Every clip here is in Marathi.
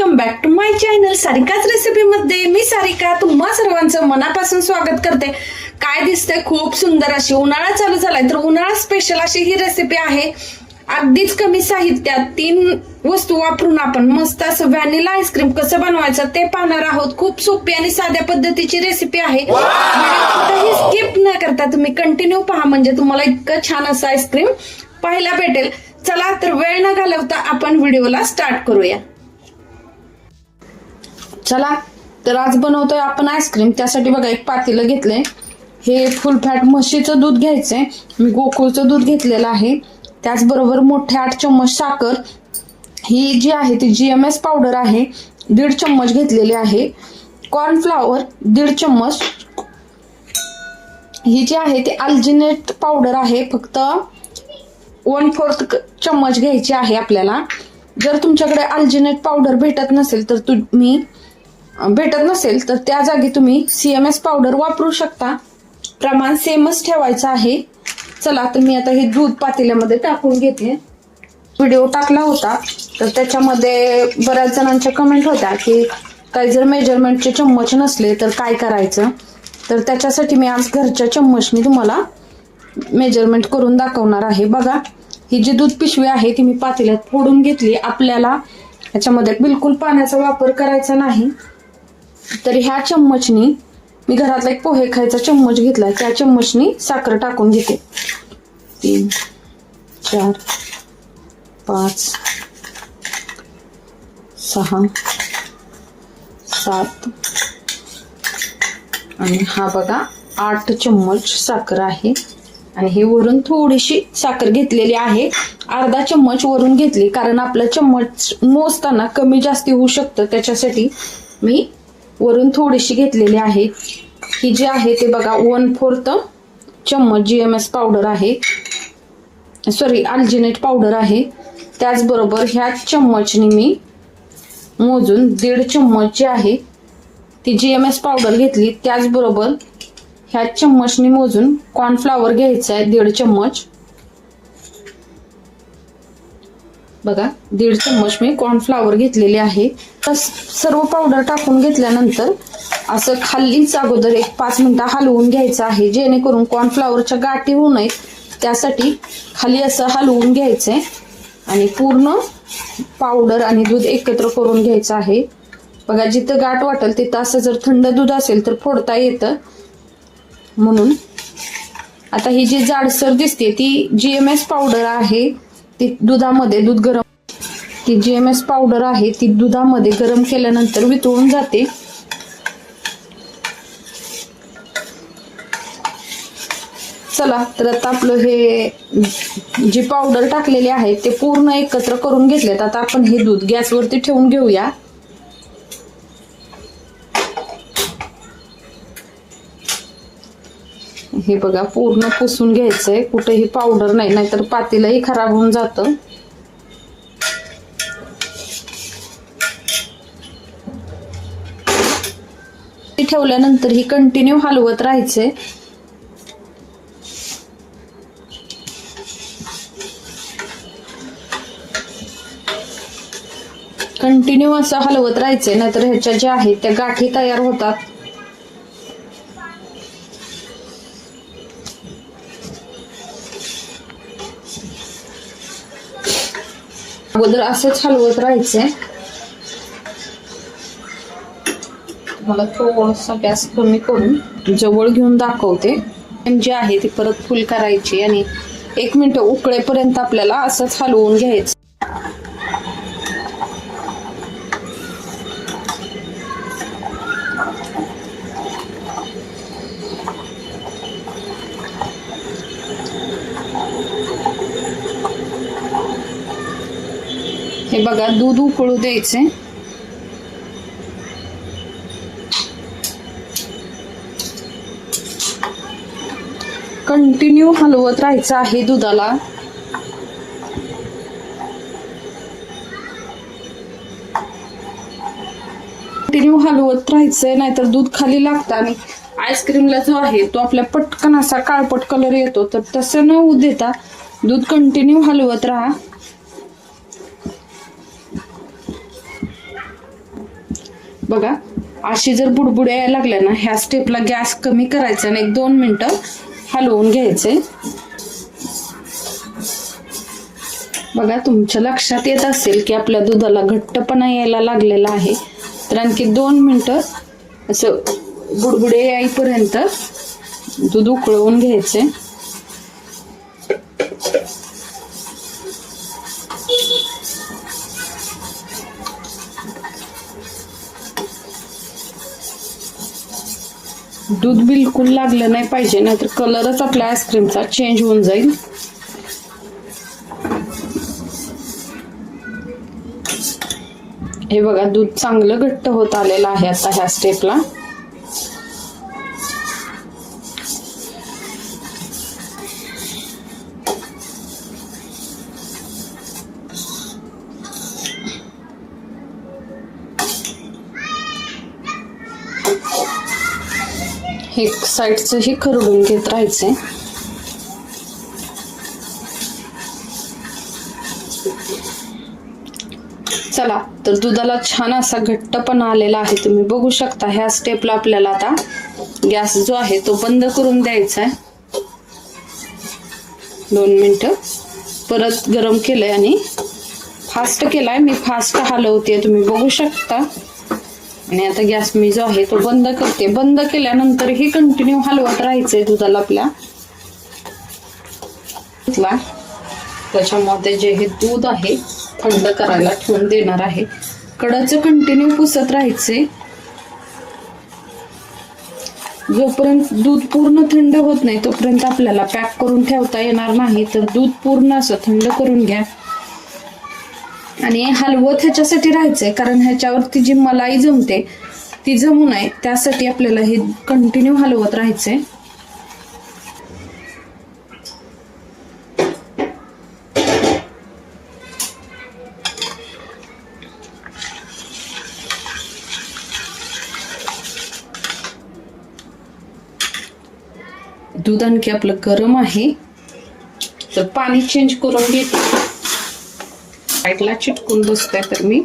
Welcome back to my channel सारिकाच recipe मध्ये. मी सारिका तुम्हा सर्वांचं मनापासून स्वागत करते. काय दिसतंय? खूप सुंदर अशी उन्हाळा चालू झालाय. तर उन्हाळा स्पेशल अशी ही रेसिपी आहे. अगदीच कमी साहित्यात तीन वस्तू वापरून आपण मस्त असं व्हॅनिला आईस्क्रीम कसं बनवायचं ते पाहणार आहोत. खूप सोपी आणि साध्या पद्धतीची रेसिपी आहे. स्किप न करता तुम्ही कंटिन्यू पहा. म्हणजे तुम्हाला इतकं छान असं आईस्क्रीम पाहायला भेटेल. चला तर वेळ न घालवता आपण व्हिडिओला स्टार्ट करूया. चला तर आज बनवतोय आपण आईस्क्रीम त्यासाठी बघा एक पातेलं घेतले हे फुल फॅट म्हशीचं दूध घ्यायचंय. मी गोकुळचं दूध घेतलेलं आहे. त्याचबरोबर मोठे आठ चम्मच साखर. ही जी आहे ती जी एम एस पावडर आहे. दीड चम्मच घेतलेली आहे. कॉर्नफ्लावर दीड चम्मच. ही जी आहे ती अल्जिनेट पावडर आहे. फक्त वन फोर्थ चम्मच घ्यायची आहे आपल्याला. जर तुमच्याकडे अल्जिनेट पावडर भेटत नसेल तर तुम्ही भेटत नसेल तर त्या जागी तुम्ही सी एम एस पावडर वापरू शकता. प्रमाण सेमच ठेवायचं आहे. चला तर मी आता हे दूध पातेल्यामध्ये टाकून घेते. व्हिडिओ टाकला होता तर त्याच्यामध्ये बऱ्याच जणांच्या कमेंट होत्या की काही जर मेजरमेंटचे चम्मच नसले तर काय करायचं? तर त्याच्यासाठी मी आज घरच्या चम्मचनी तुम्हाला मेजरमेंट करून दाखवणार आहे. बघा ही जी दूध पिशवी आहे ती मी पातेल्यात फोडून घेतली. आपल्याला याच्यामध्ये बिलकुल पाण्याचा वापर करायचा नाही. तर ह्या चम्मचनी मी घरातला एक पोहे खायचा चम्मच घेतला त्या चम्मचनी साखर टाकून घेते. तीन चार पाच सहा सात आणि हा बघा आठ चम्मच साखर आहे. आणि हे वरून थोडीशी साखर घेतलेली आहे. अर्धा चम्मच वरून घेतली कारण आपलं चम्मच मोजताना कमी जास्ती होऊ शकतं. त्याच्यासाठी मी वरून थोडीशी घेतलेली आहे. ही जी आहे ते बघा वन फोर्थ चम्मच जी एम एस पावडर आहे. सॉरी अल्जिनेट पावडर आहे. त्याचबरोबर ह्या चम्मचनी मी मोजून दीड चम्मच जी आहे ती जी एम एस पावडर घेतली. त्याचबरोबर ह्या चम्मचनी मोजून कॉर्नफ्लावर घ्यायचं आहे दीड चम्मच. बघा दीड चम्मच मी कॉर्नफ्लावर घेतलेले आहे. तर सर्व पावडर टाकून घेतल्यानंतर असं खाल्लीच अगोदर एक पाच मिनिटं हलवून घ्यायचं आहे. जेणेकरून कॉर्नफ्लावरच्या गाठी होऊ नयेत. त्यासाठी खाली असं हलवून घ्यायचंय. आणि पूर्ण पावडर आणि दूध एकत्र करून घ्यायचं आहे. बघा जिथं गाठ वाटेल तिथं असं जर थंड दूध असेल तर फोडता येतं. म्हणून आता ही जी जाडसर दिसते ती जी एम एस पावडर आहे. ती दुधामध्ये दूध गरम ती जी एम एस पावडर आहे ती दुधामध्ये गरम केल्यानंतर वितळून जाते. चला तर आता आपलं हे जी पावडर टाकलेली आहे ते पूर्ण एकत्र करून घेतलेत. आता आपण हे दूध गॅसवरती ठेवून घेऊया. हे बघा पूर्ण पुसून घ्यायचंय. कुठेही पावडर नाही नाहीतर पातीलाही खराब होऊन जातं. ठेवल्यानंतर ही कंटिन्यू हलवत राहायचे कंटिन्यू असं हलवत राहायचंय नाहीतर ह्याच्या ज्या आहेत त्या गाठी तयार होतात. अगोदर असंच हलवत राहायचंय. मला थोडस गॅस कमी करून जवळ घेऊन दाखवते. जे आहे ती परत फुल करायची आणि एक मिनिट उकळेपर्यंत आपल्याला असंच हलवून घ्यायचं. बघा दूध उकळू द्यायचे. कंटिन्यू हलवत राहायचं आहे दुधाला. कंटिन्यू हलवत राहायचंय नाहीतर दूध खाली लागतं आणि आईस्क्रीमला जो आहे तो आपल्या पटकन असा काळपट कलर येतो. तर तसं न होऊ देता दूध कंटिन्यू हलवत राहा. बघा अशी जर बुडबुड्या यायला लागल्या ना ह्या स्टेपला गॅस कमी करायचा आणि एक दोन मिनटं हलवून घ्यायचे. बघा तुमच्या लक्षात येत असेल की आपल्या दुधाला घट्टपणा यायला लागलेला आहे. तर आणखी दोन मिनटं असं बुडबुडे याईपर्यंत दूध उकळवून घ्यायचे. दूध बिलकुल लागलं नाही पाहिजे नाहीतर कलरच आपल्या आईस्क्रीमचा चेंज होऊन जाईल. हे बघा दूध चांगलं घट्ट होत आलेलं आहे आता ह्या स्टेपला साईडचं हे खरडून घेत राहायचंय. चला तर दुधाला छान असा घट्टपणा आलेला आहे. तुम्ही बघू शकता ह्या स्टेपला आपल्याला आता गॅस जो आहे तो बंद करून द्यायचा आहे दोन मिनटं. परत गरम केलंय आणि फास्ट केलाय. मी फास्ट हलवते तुम्ही बघू शकता. आणि आता गॅस मी जो आहे तो बंद करते. बंद केल्यानंतर हे कंटिन्यू हलवत राहायचंय दुधाला आपल्या. त्याच्यामध्ये जे हे दूध आहे थंड करायला ठेवून देणार आहे. कडाचं कंटिन्यू पुसत राहायचे जोपर्यंत दूध पूर्ण थंड होत नाही तोपर्यंत आपल्याला पॅक करून ठेवता येणार नाही. तर दूध पूर्ण असं थंड करून घ्या. आणि हलवत ह्याच्यासाठी राहायचंय कारण ह्याच्यावरती जी मलाई जमते ती जमू नये त्यासाठी आपल्याला हे कंटिन्यू हलवत राहायचंय. दूध आणखी आपलं गरम आहे. तर पाणी चेंज करून घेते. साईडला चिटकून बसतंय तर मी.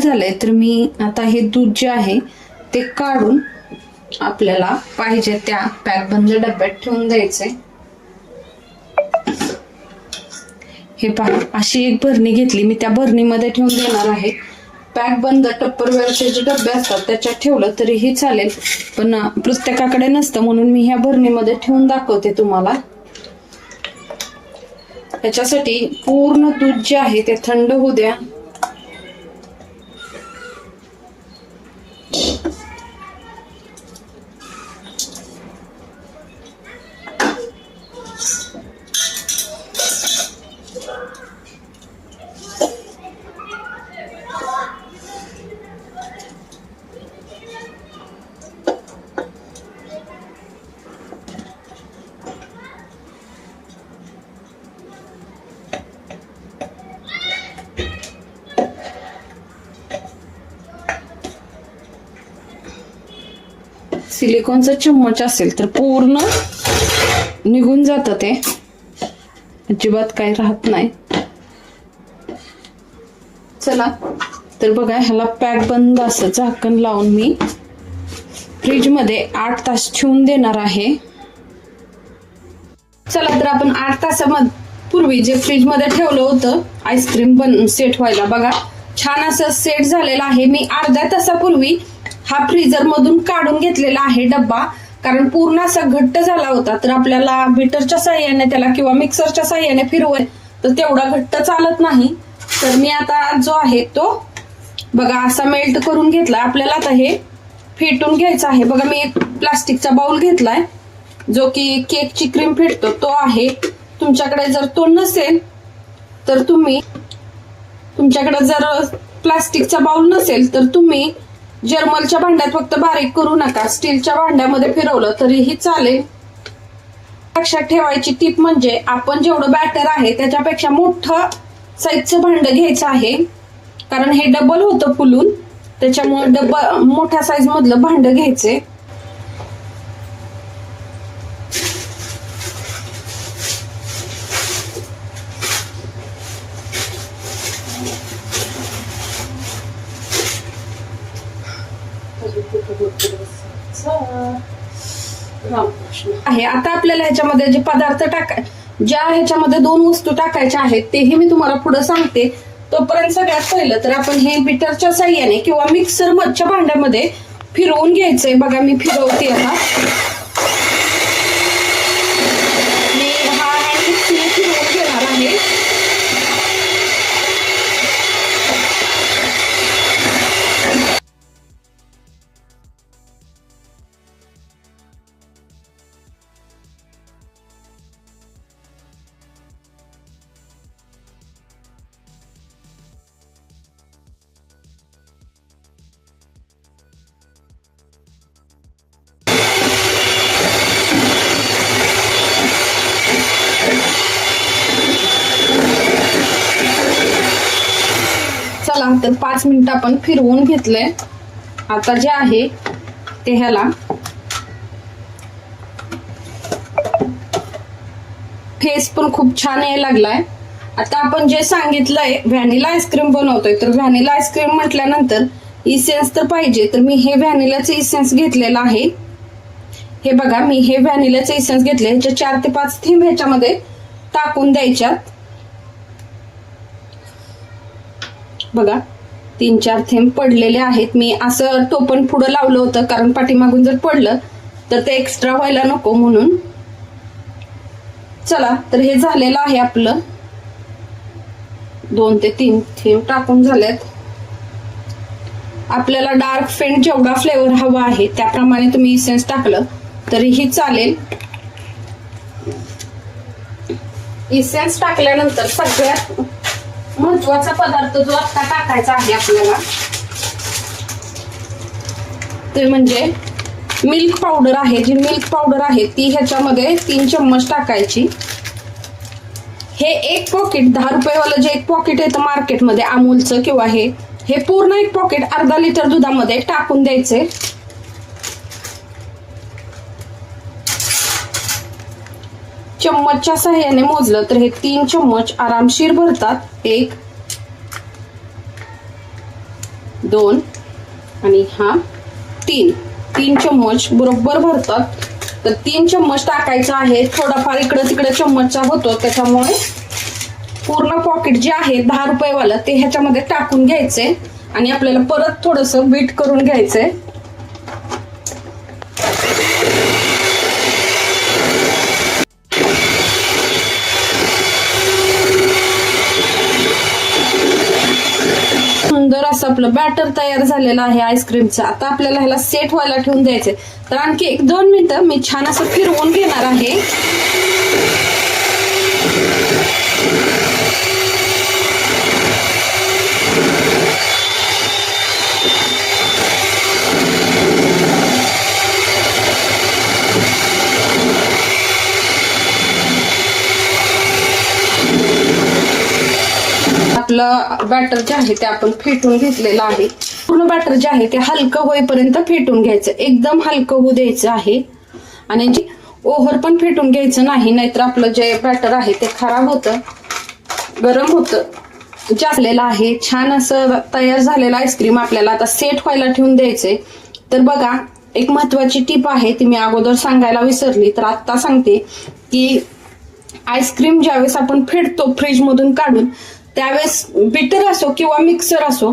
झालंय तर मी आता हे दूध जे आहे ते काढून आपल्याला पाहिजे त्या पॅक बंद डब्यात ठेवून द्यायचे. हे पहा अशी एक भरणी घेतली मी त्या भरणीमध्ये ठेवून देणार आहे. पॅक बंद टप्परवेअरचे जे डबे असतात त्याच्यात ठेवलं तरीही चालेल पण प्रत्येकाकडे नसतं म्हणून मी ह्या भरणीमध्ये ठेवून दाखवते तुम्हाला. त्याच्यासाठी पूर्ण दूध जे आहे ते थंड होऊ द्या. सिलिकॉनचा चम्मच असेल तर पूर्ण निघून जातं ते. अजिबात काही राहत नाही. चला तर बघा ह्याला पॅक बंद असं झाकण लावून मी फ्रीजमध्ये आठ तास ठेवून देणार आहे. चला तर आपण आठ तासामध्ये पूर्वी जे फ्रीजमध्ये ठेवलं होतं आईस्क्रीम बन सेट व्हायला बघा. छान असं सेट झालेलं आहे. मी अर्ध्या तासापूर्वी हा फ्रीजर मधून काढून घेतलेला आहे डब्बा. कारण पूर्ण असा घट्ट झाला होता तर आपल्याला बीटरच्या साह्याने त्याला किंवा मिक्सरच्या साह्याने फिरवय तर तेवढा घट्ट चालत नाही. तर मी आता जो आहे तो बघा असा मेल्ट करून घेतला. आपल्याला आता हे फेटून घ्यायचं आहे. बघा मी एक प्लास्टिकचा बाउल घेतलाय जो की केकची क्रीम फेटतो तो आहे. तुमच्याकडे जर तो नसेल तर तुम्ही तुमच्याकडे जर प्लास्टिकचा बाउल नसेल तर तुम्ही जर्मलच्या भांड्यात फक्त बारीक करू नका. स्टीलच्या भांड्यामध्ये फिरवलं तरीही चालेल. लक्षात ठेवायची टीप म्हणजे आपण जेवढं बॅटर आहे त्याच्यापेक्षा मोठं साईजचं भांड घ्यायचं आहे. कारण हे डबल होतं फुलून. त्याच्यामुळे डबल मोठ्या साईज मधलं भांड घ्यायचे आहे. आता आपल्याला ह्याच्यामध्ये जे पदार्थ टाकाय ज्या ह्याच्यामध्ये दोन वस्तू टाकायच्या आहेत तेही मी तुम्हाला पुढे सांगते. तोपर्यंत सगळ्यात पहिलं तर आपण हे बिटरच्या साह्याने किंवा मिक्सर मधच्या भांड्यामध्ये फिरवून घ्यायचंय. बघा मी फिरवते आता. तर पाच मिनिटं आपण फिरवून घेतलंय. आता जे आहे ते ह्याला फेस पण खूप छान यायला लागलाय. आता आपण जे सांगितलंय व्हॅनिला आईस्क्रीम बनवतोय तर व्हॅनिला आईस्क्रीम म्हटल्यानंतर इसेन्स तर पाहिजे तर मी हे व्हॅनिलाचं इसेन्स घेतलेलं आहे. हे बघा मी हे व्हॅनिलाचं इसेन्स घेतले ह्याच्या चार ते पाच थीम ह्याच्यामध्ये टाकून द्यायच्यात. बघा तीन चार थेंब पडलेले आहेत. मी असं टोपण पुढं लावलं होतं कारण पाठीमागून जर पडलं तर ते एक्स्ट्रा व्हायला नको म्हणून. चला तर हे झालेलं आहे आपलं. दोन ते तीन थेंब टाकून झालेत. आपल्याला डार्क फेंट जेवढा फ्लेवर हवा आहे त्याप्रमाणे तुम्ही इसेन्स टाकलं तरीही चालेल. इसेन्स टाकल्यानंतर सगळ्यात महत्त्वाचा पदार्थ जो आता टाकायचा आहे आपल्याला ते म्हणजे मिल्क पावडर आहे. जी मिल्क पावडर आहे ती ह्याच्यामध्ये तीन चम्मच टाकायची. हे एक पॉकेट दहा रुपयेवालं जे एक पॉकेट येतं मार्केटमध्ये अमूलचं किंवा हे हे पूर्ण एक पॉकेट अर्धा लिटर दुधामध्ये टाकून द्यायचे. चम्मचच्या सहाय्याने मोजलं तर हे तीन चम्मच आरामशीर भरतात. एक दोन आणि हा तीन. तीन चम्मच बरोबर भरतात. तर तीन चम्मच टाकायचा आहे. थोडाफार इकडं तिकडे चम्मचचा होतो. त्याच्यामुळे पूर्ण पॉकेट जे आहे दहा रुपयेवालं ते ह्याच्यामध्ये टाकून घ्यायचे आणि आपल्याला परत थोडंसं बीट करून घ्यायचंय सुंदर असं आपलं बॅटर तयार झालेलं आहे आईस्क्रीमचं आता आपल्याला ह्याला सेट व्हायला ठेवून द्यायचंय. तर आणखी एक दोन मिनिटं मी छान असं फिरवून घेणार आहे. आपलं बॅटर जे आहे ते आपण फेटून घेतलेलं आहे. पूर्ण बॅटर जे आहे ते हलकं होईपर्यंत फेटून घ्यायचं. एकदम हलकं होऊ द्यायचं आहे. आणि जे ओव्हर पण फेटून घ्यायचं नाही नाहीतर आपलं जे बॅटर आहे ते खराब होतं गरम होतं. जासलेलं आहे छान असं तयार झालेलं आईस्क्रीम आपल्याला आता सेट व्हायला ठेवून द्यायचंय. तर बघा एक महत्वाची टीप आहे ती मी अगोदर सांगायला विसरली तर आता सांगते की आईस्क्रीम ज्यावेळेस आपण फेडतो फ्रीज मधून काढून त्यावेळेस बिटर असो किंवा मिक्सर असो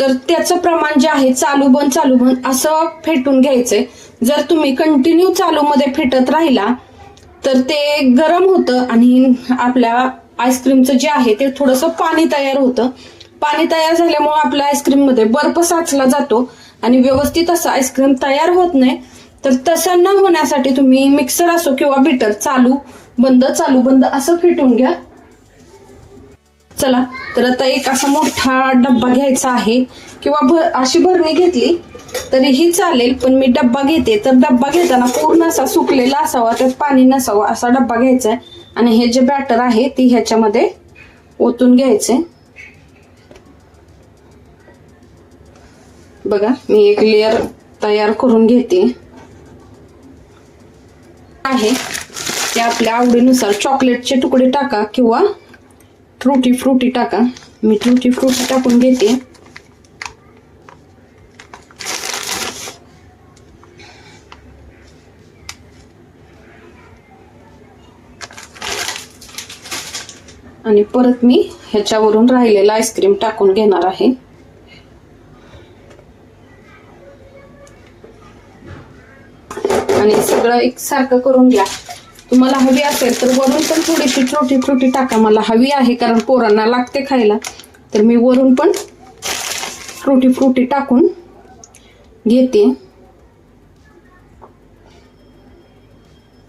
तर त्याचं प्रमाण जे आहे चालू बंद चालू बंद असं फेटून घ्यायचंय. जर तुम्ही कंटिन्यू चालू मध्ये फेटत राहिला तर ते गरम होतं आणि आपल्या आईस्क्रीमचं जे आहे ते थोडंसं पाणी तयार होतं. पाणी तयार झाल्यामुळे आपल्या आईस्क्रीममध्ये बर्फ साचला जातो आणि व्यवस्थित असं आईस्क्रीम तयार होत नाही. तर तसं न होण्यासाठी तुम्ही मिक्सर असो किंवा बिटर चालू बंद चालू बंद असं फेटून घ्या. चला तर आता एक असा मोठा डब्बा घ्यायचा आहे. किंवा भर अशी भरणी घेतली तरीही चालेल पण मी डब्बा घेते. तर डब्बा घेताना पूर्ण असा सुकलेला असावा त्यात पाणी नसावं असा डब्बा घ्यायचा आहे. आणि हे जे बॅटर आहे ती ह्याच्यामध्ये ओतून घ्यायचे. बघा मी एक लेअर तयार करून घेते. आहे. ते आपल्या आवडीनुसार चॉकलेटचे तुकडे टाका किंवा फ्रुटी फ्रुटी टाका. मी फ्रुटी फ्रुटी टाकून घेते. आणि परत मी ह्याच्यावरून राहिलेलं आईस्क्रीम टाकून घेणार आहे. आणि सगळं एक सारखं करून घ्या. तुम्हाला हवी असेल तर वरून पण थोडीशी छोटी फ्रुटी टाका. मला हवी आहे कारण पोरांना लागते खायला. तर मी वरून पण फ्रुटी फ्रुटी टाकून घेते.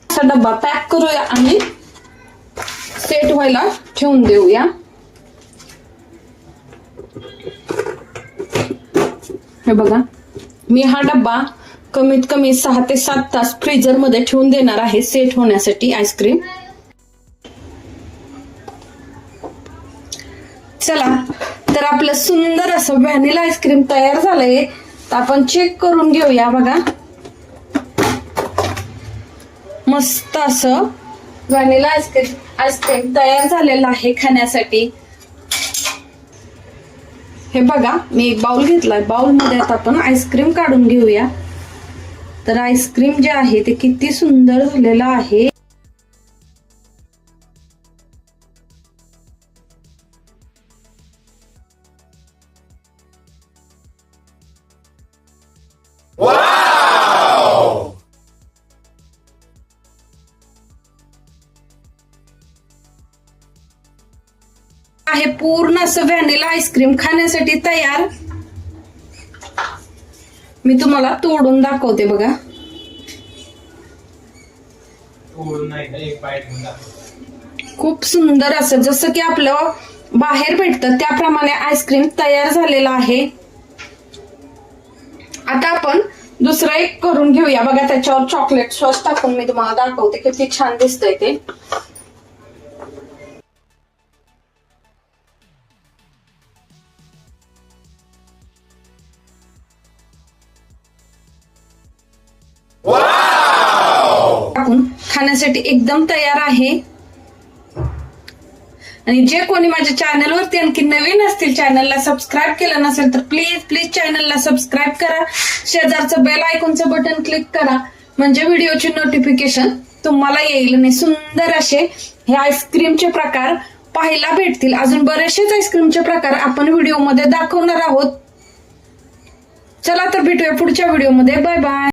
असा डब्बा पॅक करूया आणि सेट व्हायला ठेवून देऊया. हे बघा मी हा डब्बा कमीत कमी सहा ते सात तास फ्रीजरमध्ये ठेवून देणार आहे. सेट होण्यासाठी आईस्क्रीम चला तर आपलं सुंदर असं व्हॅनिला आईस्क्रीम तयार झालंय. तर आपण चेक करून घेऊया बघा. मस्त असं व्हॅनिला आईस्क्रीम आईस्क्रीम तयार झालेलं आहे खाण्यासाठी. हे बघा मी एक बाउल घेतलाय. बाउलमध्ये आता आपण आईस्क्रीम काढून घेऊया. तर आईस्क्रीम जे आहे ते किती सुंदर झालेलं आहे. आहे पूर्ण असं व्हॅनिला आईस्क्रीम खाण्यासाठी तयार. मी तुम्हाला तोडून दाखवते बघा. खूप सुंदर असं जसं की आपलं बाहेर भेटतं त्याप्रमाणे आईस्क्रीम तयार झालेलं आहे. आता आपण दुसरं एक करून घेऊया. बघा त्याच्यावर चॉकलेट सॉस टाकून मी तुम्हाला दाखवते. किती छान दिसतंय ते. खाण्यासाठी एकदम तयार आहे. आणि जे कोणी माझ्या चॅनलवरती आणखी नवीन असतील चॅनलला सबस्क्राईब केलं नसेल तर प्लीज प्लीज चॅनलला सबस्क्राईब करा. शेजारचं बेल आयकॉनचं बटन क्लिक करा. म्हणजे व्हिडिओची नोटिफिकेशन तुम्हाला येईल आणि सुंदर असे हे आईस्क्रीमचे प्रकार पाहायला भेटतील. अजून बरेचसेच आईस्क्रीमचे प्रकार आपण व्हिडिओमध्ये दाखवणार आहोत. चला तर भेटूया पुढच्या व्हिडिओमध्ये बाय बाय